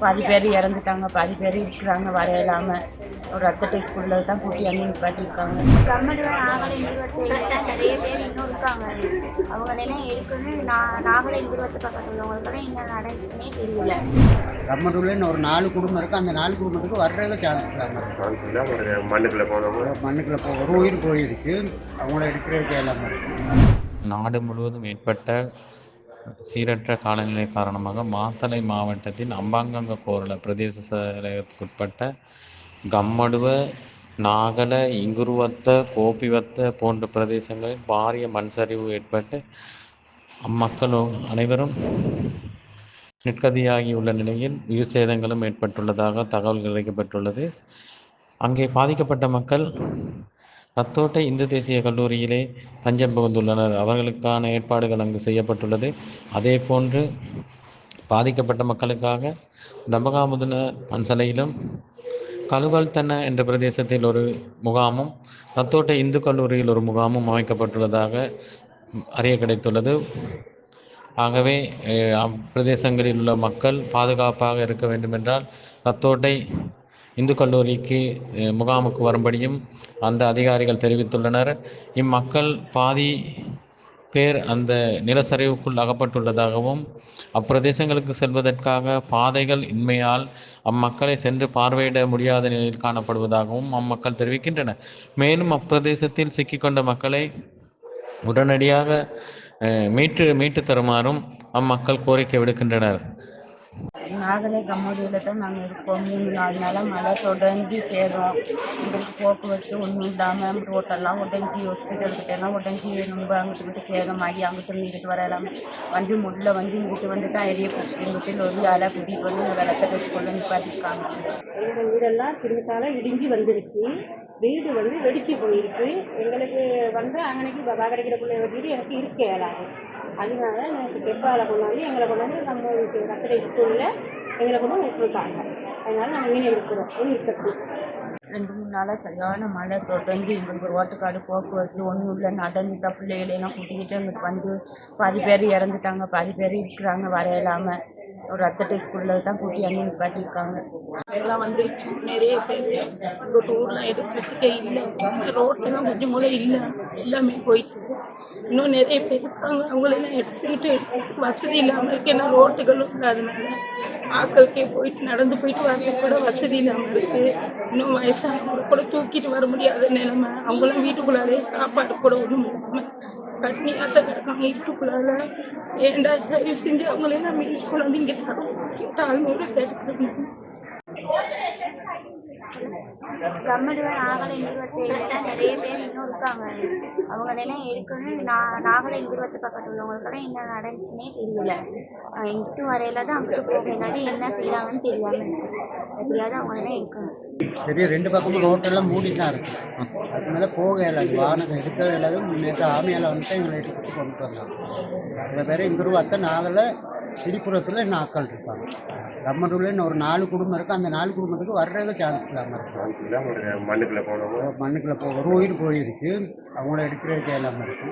பாதி பேர் இறந்துட்டாங்க பாதி பேர் இருக்கிறாங்க வர இல்லாமல் ஒரு டெஸ்ட் ஸ்கூலில் தான் கூட்டி அங்கே நிப்பாட்டியிருக்காங்க கம்மடுவ நாகலை நிறுவனத்தில் நிறைய பேர் இன்னும் இருக்காங்க அவங்களெல்லாம் இருக்குன்னு நான் நாகலை நிறுவனத்தை பக்கத்தில் உள்ளவங்களுக்கெல்லாம் என்ன நடந்துச்சுன்னே தெரியல கம்மடூர்லேன்னு ஒரு நாலு குடும்பம் இருக்குது அந்த நாலு குடும்பத்துக்கு வர்றதுக்கு சான்ஸ் இல்லாமல் இருக்கு மண்ணுக்குள்ளே போனவங்க மண்ணுக்குள்ள போ ஒரு உயிர் போயிருக்கு. அவங்கள எடுக்கிறதுக்கு இல்லாமல் இருக்கு. நாடு முழுவதும் ஏற்பட்ட சீரற்ற காலநிலை காரணமாக மாத்தளை மாவட்டத்தின் அம்பாங்கங்க கோரள பிரதேச செயலகத்துக்குட்பட்ட கம்மடுவ நாகல இங்குருவத்த கோபிவத்த போன்ற பிரதேசங்களில் பாரிய மண் சரிவு ஏற்பட்டு அம்மக்களும் அனைவரும் நிற்கதியாகியுள்ள நிலையில் உயிர் சேதங்களும் ஏற்பட்டுள்ளதாக தகவல் கிடைக்கப்பட்டுள்ளது. அங்கே பாதிக்கப்பட்ட மக்கள் ரத்தோட்டை இந்து தேசிய கல்லூரியிலே தஞ்சம் புகுந்துள்ளனர். அவர்களுக்கான ஏற்பாடுகள் அங்கு செய்யப்பட்டுள்ளது. அதே போன்று பாதிக்கப்பட்ட மக்களுக்காக தம்பகாமுதன பன்சலையிலும் கழுவல்தன என்ற பிரதேசத்தில் ஒரு முகாமும் ரத்தோட்டை இந்து கல்லூரியில் ஒரு முகாமும் அமைக்கப்பட்டுள்ளதாக அறிய கிடைத்துள்ளது ஆகவே அஹ், அப்பிரதேசங்களில் உள்ள மக்கள் பாதுகாப்பாக இருக்க வேண்டுமென்றால் ரத்தோட்டை இந்து கல்லூரிக்கு முகாமுக்கு வரும்படியும் அந்த அதிகாரிகள் தெரிவித்துள்ளனர். இம்மக்கள் பாதி பேர் அந்த நிலச்சரிவுக்குள் அகப்பட்டுள்ளதாகவும் அப்பிரதேசங்களுக்கு செல்வதற்காக பாதைகள் இன்மையால் அம்மக்களை சென்று பார்வையிட முடியாத நிலையில் காணப்படுவதாகவும் அம்மக்கள் தெரிவிக்கின்றனர். மேலும் அப்பிரதேசத்தில் சிக்கிக்கொண்ட மக்களை உடனடியாக மீட்டு மீட்டு தருமாறும் அம்மக்கள் கோரிக்கை விடுக்கின்றனர். நாகலை கம்மடியில் தான் நாங்கள் இருக்கோம். மூணு நாலு நாளாக மழை தொடங்கி சேரும். எங்களுக்கு போக்குவரத்து ஒன்றும் இல்லாமல் ரோட்டெல்லாம் உடஞ்சி ஹாஸ்பிட்டல் எல்லாம் உடஞ்சி ரொம்ப அங்கிட்டு இங்கிட்டு சேதமாகி அங்கிட்டு இங்கிட்டு வர இல்லாமல் வந்து முள்ள வந்து இங்கிட்டு வந்து தான் எரிய போச்சு எங்கிட்ட ஒரு ஆளாக கூட்டிகிட்டு வந்து இந்த வெள்ளத்தை வச்சு கொண்டு நிப்பாட்டிருக்காங்க. எங்கள் வீடெல்லாம் திரும்பத்தால் இடிஞ்சு வந்துருச்சு. வீடு வந்து வெடிச்சு போயிருக்கு. எங்களுக்கு வந்து அங்கனைக்கு வாகடிக்கிற பிள்ளை வீடு எனக்கு இருக்க இயலாது அதனால எனக்கு தெப்பால கொண்டாந்து எங்களை கொண்டாந்து நம்ம கத்திரை ஸ்கூலில் எங்களை கொண்டு விட்டுருக்காங்க அதனால நாங்கள் இங்கே இருக்கிறோம் இருக்கட்டும் ரெண்டு மூணு நாளாக சரியான மழை தொடங்கி எங்களுக்கு ஓட்டுக்காடு போக்குவரத்து ஒன்றும் இல்லை. நடந்துட்டா பிள்ளைகளையெல்லாம் கூட்டிக்கிட்டு எங்களுக்கு வந்து பாதி பேர் இறந்துட்டாங்க பாதி பேர் இருக்கிறாங்க வர ஒரு ரத்த டெஸ்ட் ஸ்கூலில் தான் கூட்டி அங்கே நிப்பாட்டியிருக்காங்க. எல்லாம் வந்து நிறைய பேர் டூர்லாம் எடுக்கிறதுக்கே இல்லை. ரோட்டெல்லாம் கொஞ்சம் கூட இல்லை. எல்லாமே போயிட்டு இன்னும் நிறைய பேர் இருக்காங்க. அவங்களெல்லாம் எடுத்துக்கிட்டு வசதி இல்லாமல் இருக்கு. ஏன்னா ரோட்டுகளும் இல்லாதனால ஆக்களுக்கே போயிட்டு நடந்து போயிட்டு வரது கூட வசதி இல்லாமல் இருக்கு. இன்னும் வயசானவங்க கூட தூக்கிட்டு வர முடியாத நிலைமை. அவங்களாம் வீட்டுக்குள்ளாலே சாப்பாடு கூட ஒன்றும் இல்லாமல் பட்னியாக தான் இருக்காங்க வீட்டுக்குள்ளால ஏன்டா தயவு செஞ்சு அவங்களெல்லாம் மீட்டு கொண்டாந்து இங்கே தரும் தாழ்மையோட கேட்டுக்கிறேன் நாகலை நிறுவனத்தில் நிறைய பேர் இன்னும் இருக்காங்க அவங்களெல்லாம் இருக்குன்னு நான் நாகலை நிறுவனத்தை பக்கத்தில் உள்ளவங்களுக்கெல்லாம் என்ன நடந்துச்சுன்னே தெரியல இங்கிட்டு வரையில தான் அங்கிட்டு போகிறனால என்ன செய்யறாங்கன்னு தெரியாமல் இருக்கு எப்படியாவது அவங்களெல்லாம் இருக்கணும் சரி ரெண்டு பக்கமும் ரோட்டெல்லாம் மூடி தான் இருக்கு மேலே போக இயலாது வாகனம் எடுக்க இயலாது நேற்று ஆமையால் வந்துட்டு எங்களை எடுத்து கொண்டு வரலாம் சில பேர் இங்குருவாத்த நாளில் திரிபுரத்தில் நாட்கள் இருப்பாங்க கம்மடூர்லேன்னு ஒரு நாலு குடும்பம் இருக்குது அந்த நாலு குடும்பத்துக்கு வர்றதுக்கு சான்ஸ் இல்லாமல் இருக்கு சான்ஸ் இல்லை மண்ணுக்குள்ளே போனவங்க மண்ணுக்குள்ள போ ஒரு உயிர் போயிருக்கு அவங்கள எடுக்கிறதுக்கு இல்லாமல் இருக்கு